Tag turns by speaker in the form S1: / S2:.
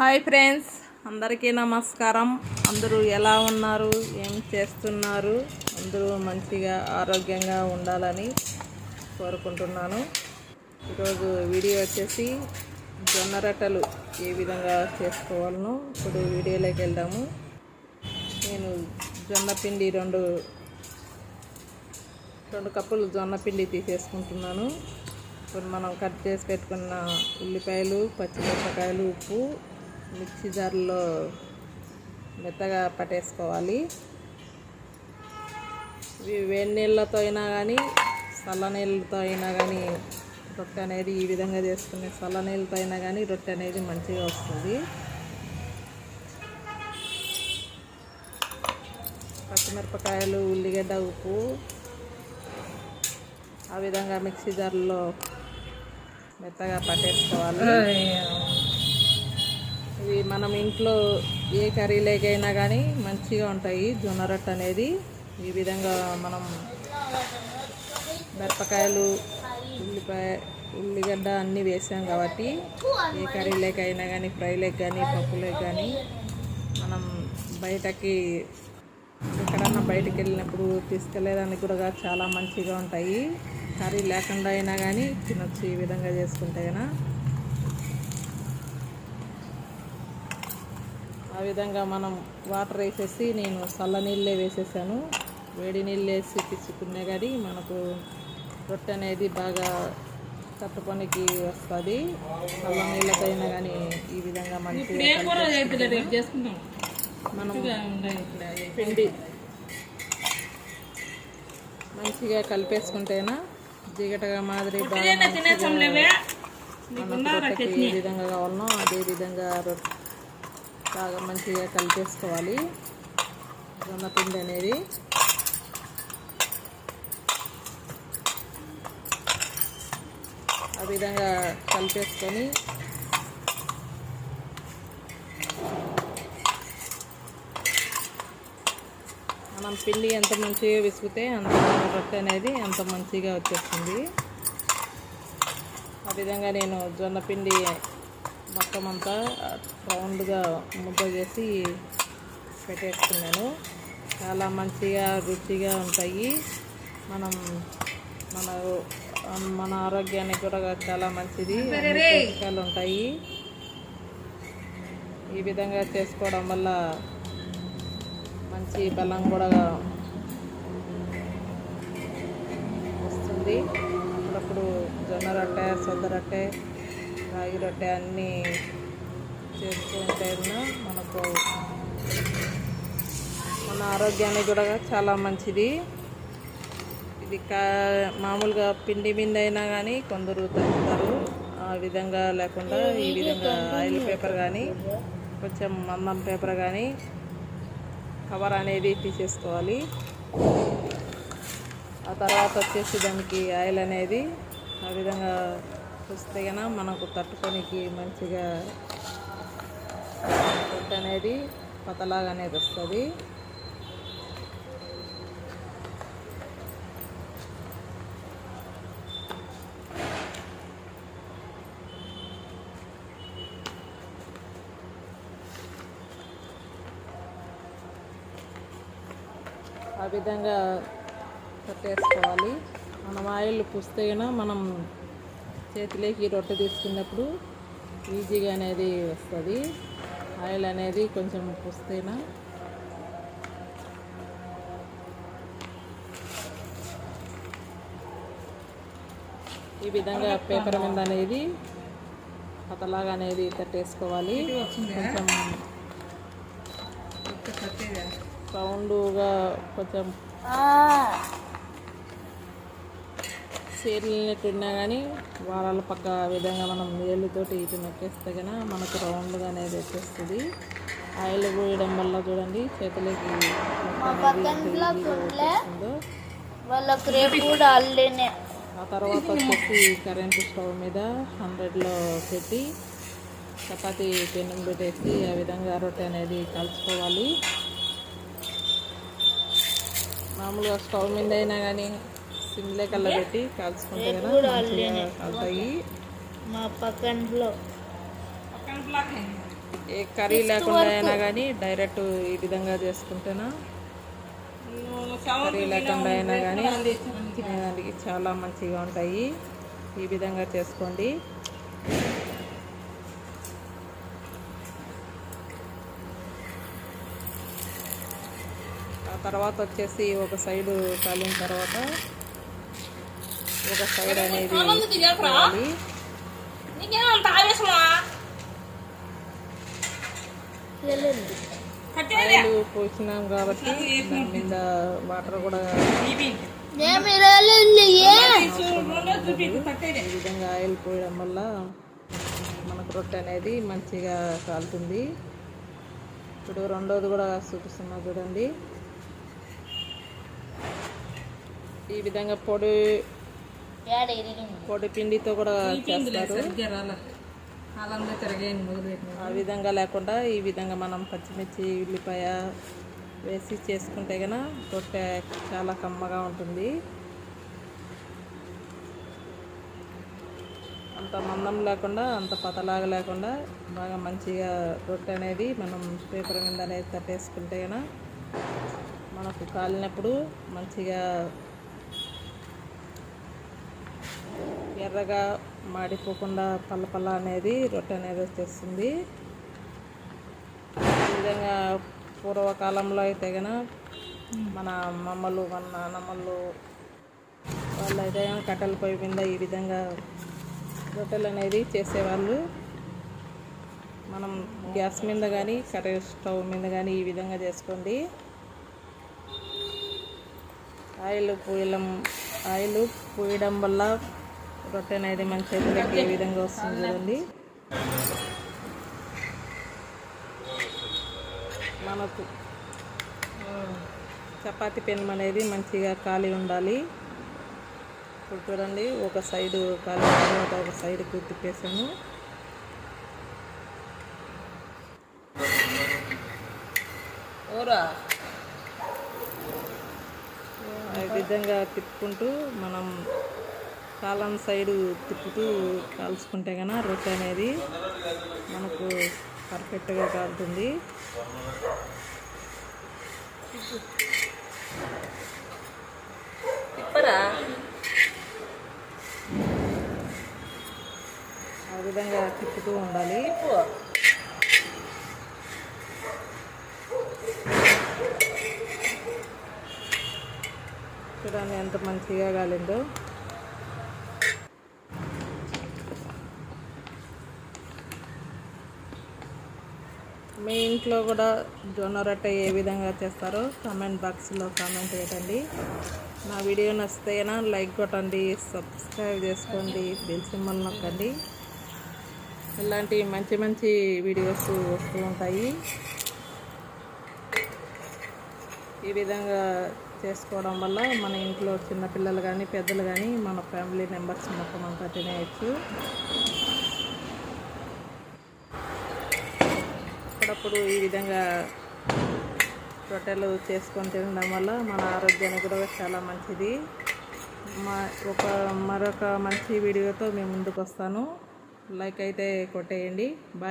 S1: Hi friends అందరికీ నమస్కారం. అందరూ ఎలా ఉన్నారు? ఏం చేస్తున్నారు? అందరూ మంచిగా ఆరోగ్యంగా ఉండాలని కోరుకుంటున్నాను. ఈరోజు వీడియో వచ్చేసి జొన్న రొట్టెలు ఏ విధంగా చేసుకోవాలనో ఇప్పుడు వీడియోలోకి వెళ్దాము. నేను జొన్న పిండి రెండు రెండు కప్పులు జొన్న పిండి తీసేసుకుంటున్నాను. ఇప్పుడు మనం కట్ చేసి పెట్టుకున్న ఉల్లిపాయలు పచ్చిమిరపకాయలు ఉప్పు మిక్సీ జార్లో మెత్తగా పట్టేసుకోవాలి. ఇవి వేడి నీళ్ళతో అయినా కానీ చల్ల నీళ్ళతో అయినా కానీ రొట్టె అనేది ఈ విధంగా చేసుకునే చల్ల నీళ్ళతో అయినా కానీ రొట్టె అనేది మంచిగా వస్తుంది. పచ్చిమిరపకాయలు ఉల్లిగడ్డ ఉప్పు ఆ విధంగా మిక్సీ జార్లో మెత్తగా పట్టేసుకోవాలి. ఇవి మనం ఇంట్లో ఏ కర్రీలేకైనా కానీ మంచిగా ఉంటాయి. జొన్న రొట్టె అనేది ఈ విధంగా మనం మిరపకాయలు ఉల్లిపాయ ఉల్లిగడ్డ అన్నీ వేసాం కాబట్టి ఏ కర్రీలేకైనా కానీ ఫ్రైలేకి కానీ పప్పులేకి కానీ మనం బయటకి ఎక్కడన్నా బయటకు వెళ్ళినప్పుడు తీసుకెళ్ళేదానికి కూడా చాలా మంచిగా ఉంటాయి. కర్రీ లేకుండా అయినా కానీ తినొచ్చు ఈ విధంగా చేసుకుంటే ఆ విధంగా మనం వాటర్ వేసేసి నేను చల్ల నీళ్ళే వేసేసాను. వేడి నీళ్ళు వేసి తీసుకునే కానీ మనకు రొట్టె అనేది బాగా తట్టుకొనికి వస్తుంది. చల్ల నీళ్ళతో అయినా కానీ ఈ విధంగా మంచిగా మనం పిండి మంచిగా కలిపేసుకుంటేనా జిగటగా మాదిరి బాగా ఏ విధంగా కావాలనో అదే విధంగా రొట్టె బాగా మంచిగా కలిపేసుకోవాలి. జొన్న పిండి అనేది. ఆ విధంగా కలిపేసుకొని మనం పిండి ఎంత మంచిగా విసిగితే అంత రొట్టె అనేది అంత మంచిగా వచ్చేస్తుంది. ఆ విధంగా నేను జొన్న పిండి మొత్తం అంతా రౌండ్గా ముద్ద చేసి పెట్టేసుకున్నాను. చాలా మంచిగా రుచిగా ఉంటాయి. మనం మన మన ఆరోగ్యానికి కూడా చాలా మంచిది. పోషకాలు ఉంటాయి. ఈ విధంగా చేసుకోవడం వల్ల మంచి బలం కూడా వస్తుంది. అప్పుడప్పుడు జొన్న రొట్టె సొద్ద రొట్టె రాగి రొట్టె అన్నీ చేస్తూ ఉంటే మనకు మన ఆరోగ్యానికి కూడా చాలా మంచిది. ఇది కా మామూలుగా పిండి బిండి అయినా కానీ కొందరు తగ్గుతారు ఆ విధంగా లేకుండా ఈ విధంగా ఆయిల్ పేపర్ కానీ కొంచెం మందం పేపర్ కానీ కవర్ అనేది తీసేసుకోవాలి. ఆ తర్వాత వచ్చేసి దానికి ఆయిల్ అనేది ఆ విధంగా వస్తే కనుక మనకు తట్టుకోనికి మంచిగా పొట్టు అనేది పతలాగా అనేది వస్తుంది. ఆ విధంగా కట్టేసుకోవాలి. మనం ఆయిల్ పుస్తేనా మనం చేతిలోకి రొట్టె తీసుకున్నప్పుడు ఈజీగా అనేది వస్తుంది. ఆయిల్ అనేది కొంచెం పుస్తేనా? ఈ విధంగా పేపర్ మీద అనేది పతలాగా అనేది తట్టేసుకోవాలి. కొంచెం రౌండ్గా కొంచెం సేరినట్టున్నా కానీ వారాల పక్క విధంగా మనం వేలుతోటి ఇటు నొక్కేస్తే కనుక మనకు రౌండ్గా అనేది వచ్చేస్తుంది. ఆయిల్ పోయడం వల్ల చూడండి చేతులకి వచ్చేస్తుందో
S2: వాళ్ళకి రేపు కూడా
S1: ఆ తర్వాత వచ్చేసి కరెంటు స్టవ్ మీద హండ్రెడ్లో పెట్టి చపాతి పెన్ను పెట్టేసి ఆ విధంగా రొట్టె అనేది కలుసుకోవాలి మామూలుగా స్టవ్ మీద అయినా కానీ సిమ్లే కల్లా పెట్టి కాల్చుకుంటే కదా కాలుతాయి.
S2: మా పక్కంట్లో
S1: ఏ? కర్రీ లేకుండా అయినా కానీ డైరెక్ట్ ఈ విధంగా చేసుకుంటేనా? కర్రీ లేకుండా అయినా కానీ తినేదానికి చాలా మంచిగా ఉంటాయి. ఈ విధంగా చేసుకోండి. ఆ తర్వాత వచ్చేసి ఒక సైడు కాలిన తర్వాత ఒక సైడ్ అనేది ఆయిల్ పోసినాం కాబట్టి దాని మీద వాటర్ కూడా? ఈ విధంగా ఆయిల్ పోయడం వల్ల మనకు రొట్టె అనేది మంచిగా కాలుతుంది. ఇప్పుడు రెండోది కూడా చూపిస్తున్నా చూడండి. ఈ విధంగా పొడి పిండితో కూడా చేస్తారు. ఆ విధంగా లేకుండా ఈ విధంగా మనం పచ్చిమిర్చి ఉల్లిపాయ వేసి చేసుకుంటే కనుక రొట్టె చాలా కమ్మగా ఉంటుంది. అంత మందం లేకుండా అంత పతలాగా లేకుండా బాగా మంచిగా రొట్టె అనేది మనం పేపర్ మీద అనేది తట్టేసుకుంటే కనుక మనకు కాలినప్పుడు మంచిగా ఎర్రగా మాడిపోకుండా పల్లపల్ల అనేది రొట్టె అనేది వచ్చేస్తుంది. ఈ విధంగా పూర్వకాలంలో అయితే గన మన అమ్మమ్మలు మన నాన్నమ్మలు వాళ్ళు అయితే కనుక కట్టెల పొయ్యి మీద ఈ విధంగా రొట్టెలు అనేది చేసేవాళ్ళు. మనం గ్యాస్ మీద కానీ కర్రీ స్టవ్ మీద కానీ ఈ విధంగా చేసుకోండి. ఆయిల్ పూయడం ఆయిల్ పోయడం వల్ల రొట్టె అనేది మన చేతులకి ఏ విధంగా వస్తుంది చూడండి. మనకు చపాతీ పెనం అనేది మంచిగా ఖాళీ ఉండాలి. ఇప్పుడు చూడండి ఒక సైడు ఖాళీ తర్వాత ఒక సైడ్కి తిప్పేసాను ఆ విధంగా తిప్పుకుంటూ మనం కాలం సైడు తిప్పుతూ కాల్చుకుంటే కనుక రొట్టె అనేది మనకు పర్ఫెక్ట్గా కాలుతుంది. ఆ విధంగా తిప్పుతూ ఉండాలి. చూడండి ఎంత మంచిగా కాలిందో. మీ ఇంట్లో కూడా జొన్న రొట్టె ఏ విధంగా చేస్తారో కామెంట్ బాక్స్లో కామెంట్ చేయండి నా వీడియో నచ్చితేనా లైక్ కొట్టండి సబ్స్క్రైబ్ చేసుకోండి బెల్ సింబల్ నొక్కండి. ఇలాంటి మంచి మంచి వీడియోస్ వస్తూ ఉంటాయి. ఈ విధంగా చేసుకోవడం వల్ల మన ఇంట్లో చిన్నపిల్లలు కానీ పెద్దలు కానీ మన ఫ్యామిలీ మెంబర్స్ మొత్తం అంతా తినేయచ్చు. అప్పుడప్పుడు ఈ విధంగా రొట్టెలు చేసుకొని తినడం వల్ల మన ఆరోగ్యానికి కూడా చాలా మంచిది. మా ఒక మరొక మంచి వీడియోతో మేము ముందుకు వస్తాను లైక్ అయితే కొట్టేయండి. బాయ్